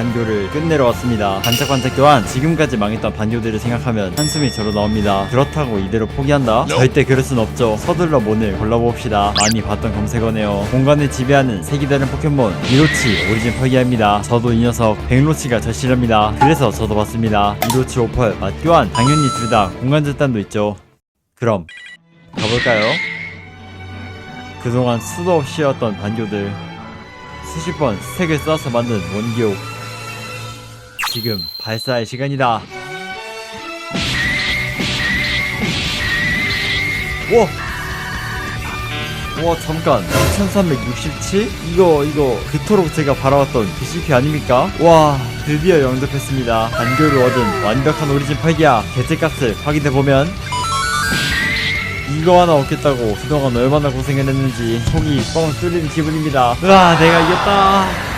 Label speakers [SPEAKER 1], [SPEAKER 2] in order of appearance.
[SPEAKER 1] 반교를 끝내러 왔습니다. 반짝반짝 교환 지금까지 망했던 반교들을 생각하면 한숨이 절로 나옵니다. 그렇다고 이대로 포기한다? 절대 그럴 순 없죠. 서둘러 몬을 골라봅시다. 많이 봤던 검색어네요. 공간을 지배하는 색이다른 포켓몬 이로치 오리진 펄기아입니다. 저도 이 녀석 백로치가 절실합니다. 그래서 저도 봤습니다. 이로치 오펄 맛 교환 당연히 둘 다 공간 절단도 있죠. 그럼 가볼까요? 그동안 수도 없이 해왔던 반교들 수십 번 스택을 쌓아서 만든 원기옥 지금 발사할 시간이다. 와! 와 잠깐. 2367? 이거 이거. 그토록 제가 바라왔던 BCP 아닙니까? 와 드디어 영접했습니다. 반교를 얻은 완벽한 오리진 8기야. 개체값을 확인해보면 이거 하나 얻겠다고 그동안 얼마나 고생을 했는지 속이 뻥 뚫리는 기분입니다. 으아 내가 이겼다